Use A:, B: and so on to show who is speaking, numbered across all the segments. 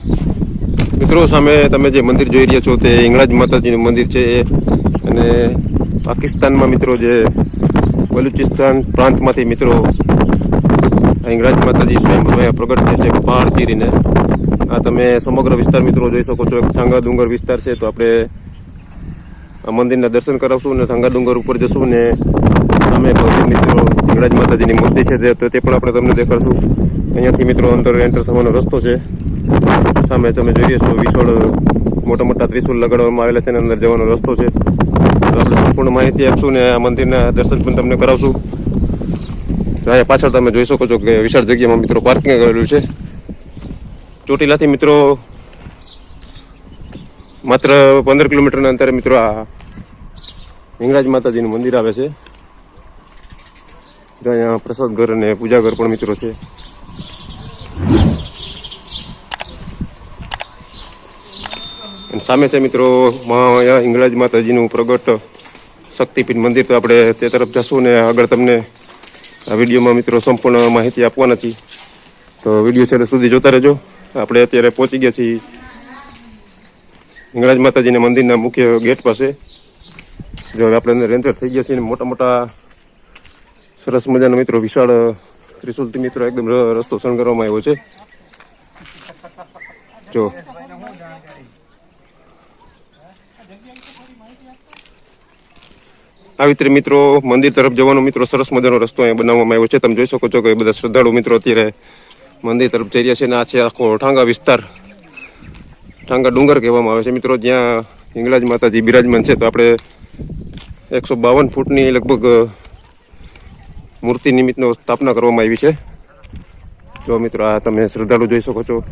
A: મિત્રો, સામે તમે જે મંદિર જોઈ રહ્યા છો તે ઇંગળાજ માતાજીનું મંદિર છે અને પાકિસ્તાનમાં મિત્રો જે બલુચિસ્તાન પ્રાંતમાંથી મિત્રો આ હિંગળાજ માતાજી સ્વયં પ્રગટ થયા છે, પહાડ ચીરીને. આ તમે સમગ્ર વિસ્તાર મિત્રો જોઈ શકો છો. એક ઠાંગા ડુંગર વિસ્તાર છે, તો આપણે આ મંદિરના દર્શન કરાવશું ને ઠાંગા ડુંગર ઉપર જશું ને સામે ભવ્ય મિત્રો ઇંગળાજ માતાજીની મૂર્તિ છે તે પણ આપણે તમને દેખાડશું. અહીંયાથી મિત્રો અંદર એન્ટર થવાનો રસ્તો છે. સામે તમે જોઈએ છો વિશાળ, મોટા મોટા ત્રિશુલ લગાડવામાં આવેલા છે અને અંદર જવાનો રસ્તો છે. આપણે સંપૂર્ણ માહિતી આપશું ને આ મંદિરના દર્શન પણ તમને કરાવશું. અહીંયા પાછળ તમે જોઈ શકો છો કે વિશાળ જગ્યામાં મિત્રો પાર્કિંગ કરેલું છે. ચોટીલાથી મિત્રો માત્ર પંદર કિલોમીટરના અંતરે મિત્રો આ હિંગરાજ માતાજીનું મંદિર આવે છે. અહીંયા પ્રસાદ ઘર અને પૂજા ઘર પણ મિત્રો છે. સામે છે મિત્રો મહા હિંગળાજ માતાજીનું પ્રગટ શક્તિપીઠ મંદિર. તો આપણે તે તરફ જશું ને આગળ તમને આ વિડીયોમાં મિત્રો સંપૂર્ણ માહિતી આપવાના છીએ. તો વીડિયો છેલ્લે સુધી જોતા રહેજો. આપણે અત્યારે પહોંચી ગયા છીએ હિંગળાજ માતાજીના મંદિરના મુખ્ય ગેટ પાસે. જો હવે આપણે અંદર એન્ટર થઈ ગયા છીએ મોટા મોટા સરસ મજાના મિત્રો વિશાળ ત્રિશુલથી મિત્રો એકદમ રસ્તો શણગારવામાં આવ્યો છે. જો આવી રીતે મિત્રો, મંદિર તરફ જવાનો મિત્રો, સરસ મજાનો રસ્તો અહીંયા બનાવવામાં આવ્યો છે. તમે જોઈ શકો છો કે બધા શ્રદ્ધાળુ મિત્રો અત્યારે મંદિર તરફ જઈ રહ્યા છે અને આ છે આખો ઠાંગા વિસ્તાર. ઠાંગા ડુંગર કહેવામાં આવે છે. મિત્રો, જ્યાં હિંગળાજ માતાજી બિરાજમાન છે, તો આપણે એકસો બાવન ફૂટની લગભગ મૂર્તિ નિમિત્તનો સ્થાપના કરવામાં આવી છે. જો મિત્રો, આ તમે શ્રદ્ધાળુ જોઈ શકો છો.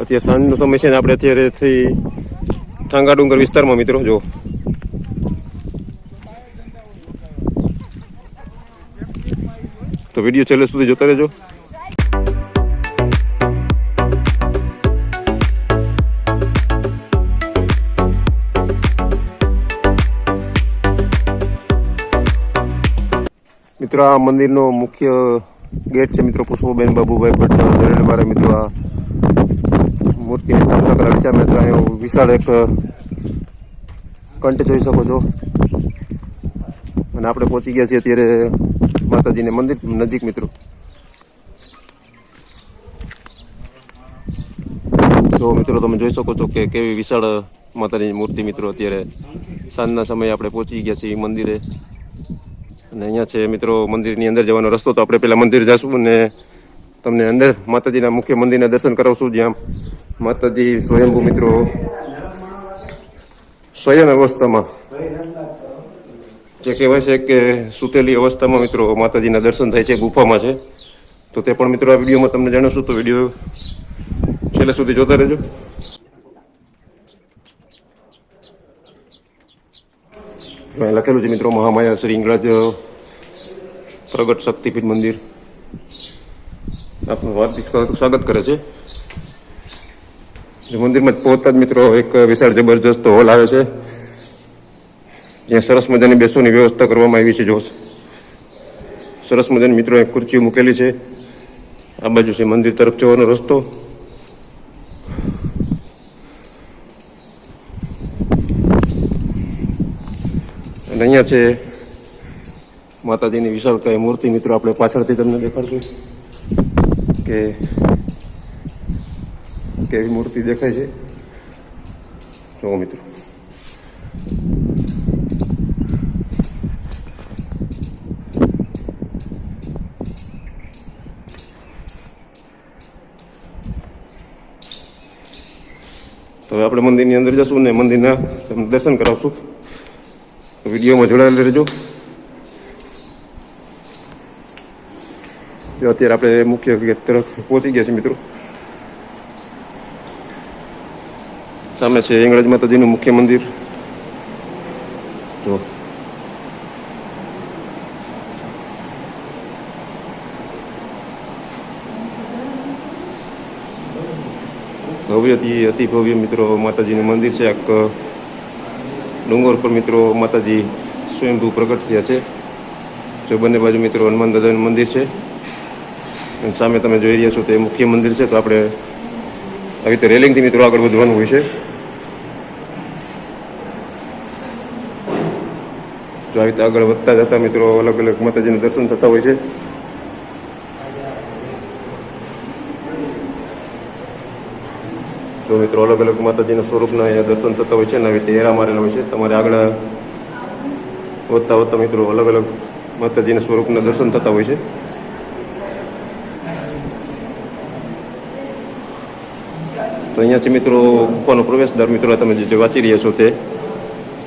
A: અત્યારે સાંજનો સમય છે ને આપણે અત્યારે થઈ ઠાંગા ડુંગર વિસ્તારમાં મિત્રો, જો. વીડિયો છેલ્લે સુધી જોતા રહેજો. મિત્રો, આ મંદિરનો મુખ્ય ગેટ છે મિત્રો પુષ્પબેન બાબુભાઈ ભટ્ટ દરેડવાળા મિત્રો, આ મૂર્તિની સ્થાપના કરાવી છે. અમે ત્યાં વિશાળ એક કંઠ જોઈ શકો છો. અને આપણે પહોંચી ગયા છીએ અત્યારે માતાજીને મંદિર નજીક, મિત્રો. તો મિત્રો, તમે જોઈ શકો છો કે કેવી વિશાળ માતાજીની મૂર્તિ, મિત્રો, અત્યારે સાંજના સમયે આપણે પહોંચી ગયા છીએ મંદિરે. અને અહીંયા છે, મિત્રો, મંદિરની અંદર જવાનો રસ્તો. તો આપણે પેલા મંદિર જશું અને તમને અંદર માતાજીના મુખ્ય મંદિરના દર્શન કરાવશું. જ્યાં માતાજી સ્વયંભૂ, મિત્રો, સ્વયં અવસ્થામાં જે કહેવાય છે કે સૂતેલી અવસ્થામાં મિત્રો માતાજીના દર્શન થાય છે ગુફામાં છે. તો તે પણ મિત્રો આ વિડીયોમાં તમને જણાવશું, તો વીડિયો છેલ્લે સુધી જોતા રહેજો. લખેલું છે મિત્રો, મહામાયા શ્રી ઇંગળાજ પ્રગટ શક્તિપીઠ મંદિર. આપનું હાર્દિક સ્વાગત- કરે છે. મંદિરમાં જ પહોંચતા જ મિત્રો એક વિશાળ જબરજસ્ત હોલ આવે છે. જ્યાં સરસ મજાની બેસવાની વ્યવસ્થા કરવામાં આવી છે, જો સરસ મજાની મિત્રો એક ખુરચીઓ મૂકેલી છે. આ બાજુ છે મંદિર તરફ જવાનો રસ્તો. અને અહીંયા છે માતાજીની વિશાળ કઈ મૂર્તિ. મિત્રો, આપણે પાછળથી તમને દેખાડશું કે કેવી મૂર્તિ દેખાય છે. જુઓ મિત્રો. તો હવે આપણે મંદિરની અંદર જશું ને મંદિરના તમને દર્શન કરાવશું. વિડીયોમાં જોડાયેલા રહેજો. જો અત્યારે આપણે મુખ્ય તરફ પહોંચી ગયા છીએ મિત્રો. સામે છે ઇંગળજ માતાજીનું મુખ્ય મંદિર. જો ભવ્યથી અતિ ભવ્ય મિત્રો, માતાજીનું મંદિર છે. એક ડુંગર પર મિત્રો માતાજી સ્વયંભૂ પ્રગટ થયા છે. જો બંને બાજુ મિત્રો હનુમાન દાદાનું મંદિર છે. સામે તમે જોઈ રહ્યા છો તે મુખ્ય મંદિર છે. તો આપણે આવી રીતે રેલિંગથી મિત્રો આગળ વધવાનું હોય છે. જો આવી રીતે આગળ વધતા જતા મિત્રો અલગ અલગ માતાજીના દર્શન થતા હોય છે. તો મિત્રો, અલગ અલગ માતાજીના સ્વરૂપના અહીંયા દર્શન થતા હોય છે. અને આવી રીતે મારેલા હોય છે. તમારે આગળ વધતા વધતા મિત્રો, અલગ અલગ માતાજીના સ્વરૂપના દર્શન થતા હોય છે. તો અહીંયા છે મિત્રો ગુફાનો પ્રવેશદ્વાર મિત્રો તમે જે વાંચી રહ્યા છો તે.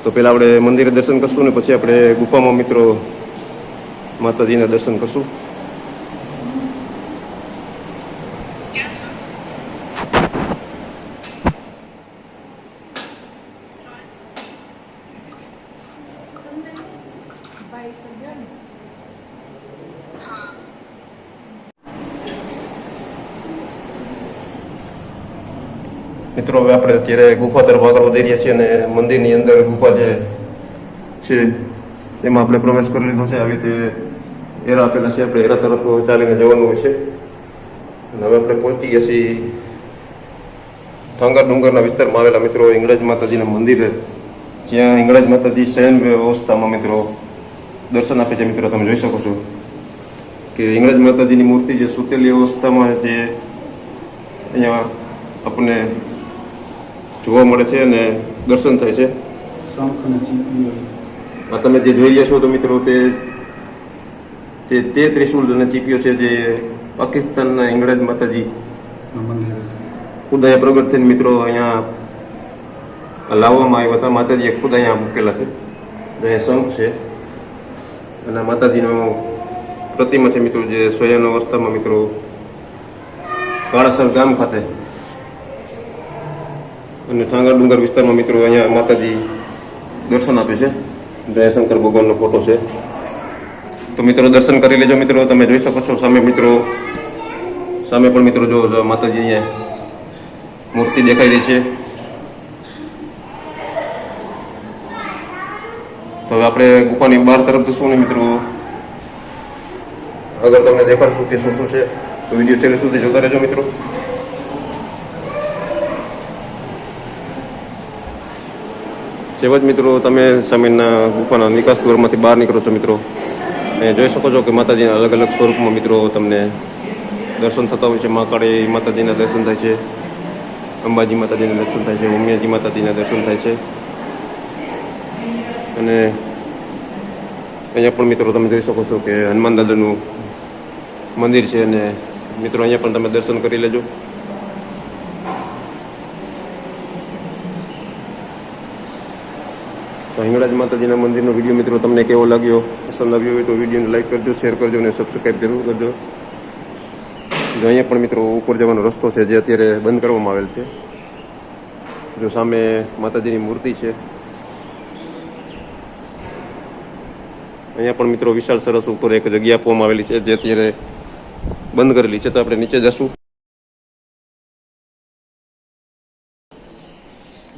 A: તો પહેલાં આપણે મંદિરે દર્શન કરશું ને પછી આપણે ગુફામાં મિત્રો માતાજીના દર્શન કરશું. મિત્રો, હવે આપણે અત્યારે ગુફા તરફ આગળ વધી રહ્યા છીએ અને મંદિરની અંદર ગુફા જે છે, એમાં આપણે પ્રવેશ કરી લીધો છે. આવી રીતે એરા આપેલા છે. આપણે એરા તરફ ચાલીને જવાનું હોય છે. અને હવે આપણે પહોંચી ગયા છીએ ઠાંગર ડુંગરના વિસ્તારમાં આવેલા મિત્રો, ઇંગળજ માતાજીના મંદિરે. જ્યાં ઇંગળજ માતાજી શયન વ્યવસ્થામાં મિત્રો દર્શન આપે છે. મિત્રો, તમે જોઈ શકો છો કે ઇંગળજ માતાજીની મૂર્તિ જે સુતેલી અવસ્થામાં જે અહીંયા આપણને જોવા મળે છે અને દર્શન થાય છે. આ તમે જે જોઈ રહ્યા છો તો મિત્રો તે તે તે ત્રિશુલ અને ચીપીઓ છે જે પાકિસ્તાનના ઇંગળજ માતાજી ખુદ અહીંયા પ્રગટ થઈને મિત્રો અહીંયા લાવવામાં આવ્યા હતા. માતાજીએ ખુદ અહીંયા મૂકેલા છે. જે અહીંયા શંખ છે. અને માતાજીનો પ્રતિમા છે મિત્રો જે સ્વયં અવસ્થામાં મિત્રો કાળાસર ગામ ખાતે અને ઠાંગર ડુંગર વિસ્તારમાં મિત્રો અહીંયા માતાજી દર્શન આપે છે. જયશંકર ભગવાનનો ફોટો છે. તો મિત્રો દર્શન કરી લેજો મિત્રો, તમે જોઈ શકો છો સામે મિત્રો, સામે પણ મિત્રો જો માતાજી અહીંયા મૂર્તિ દેખાઈ રહી છે. તો હવે આપણે ગુફાની બહાર તરફ જશું ને મિત્રો. અગર તમને દેખાડશું કે શું શું છે. તો વીડિયો છેલ્લે સુધી જોતા રહેજો મિત્રો. સેવા જ મિત્રો તમે સામેના ગુફાના નિકાસ દ્વારમાંથી બહાર નીકળો છો મિત્રો. એ જોઈ શકો છો કે માતાજીના અલગ અલગ સ્વરૂપમાં મિત્રો તમને દર્શન થતા હોય છે. મા કાળી માતાજીના દર્શન થાય છે. અંબાજી માતાજીના દર્શન થાય છે. ઉમિયાજી માતાજીના દર્શન થાય છે. અને અહીંયા પણ મિત્રો તમે જોઈ શકો છો કે હનુમાન દાદાનું મંદિર છે અને મિત્રો અહીંયા પણ તમે દર્શન કરી લેજો. તો હિંગળાજ માતાજીના મંદિરનો વીડિયો મિત્રો તમને કેવો લાગ્યો? પસંદ આવ્યો હોય તો વિડીયોને લાઈક કરજો શેર કરજો અને સબસ્ક્રાઈબ જરૂર કરજો. જો અહીંયા પણ મિત્રો ઉપર જવાનો રસ્તો છે જે અત્યારે બંધ કરવામાં આવેલ છે. જો સામે માતાજીની મૂર્તિ છે. અહીંયા પણ મિત્રો વિશાળ સરસ ઉપર એક જગ્યા આપવામાં આવેલી છે જે અત્યારે બંધ કરેલી છે. તો આપણે નીચે જશું.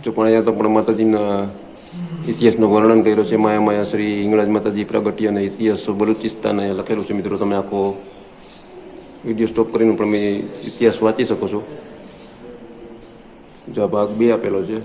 A: જો પણ અહીંયા તો પણ માતાજીના ઇતિહાસનું વર્ણન કર્યો છે માયા માયા શ્રી હિંગળાજ માતાજી પ્રાગટ્ય અને ઇતિહાસ બલુચિસ્તાને લખેલું છે મિત્રો તમે આખો વીડિયો સ્ટોપ કરીને પણ મેં ઇતિહાસ વાંચી શકો છો જો ભાગ બે આપેલો છે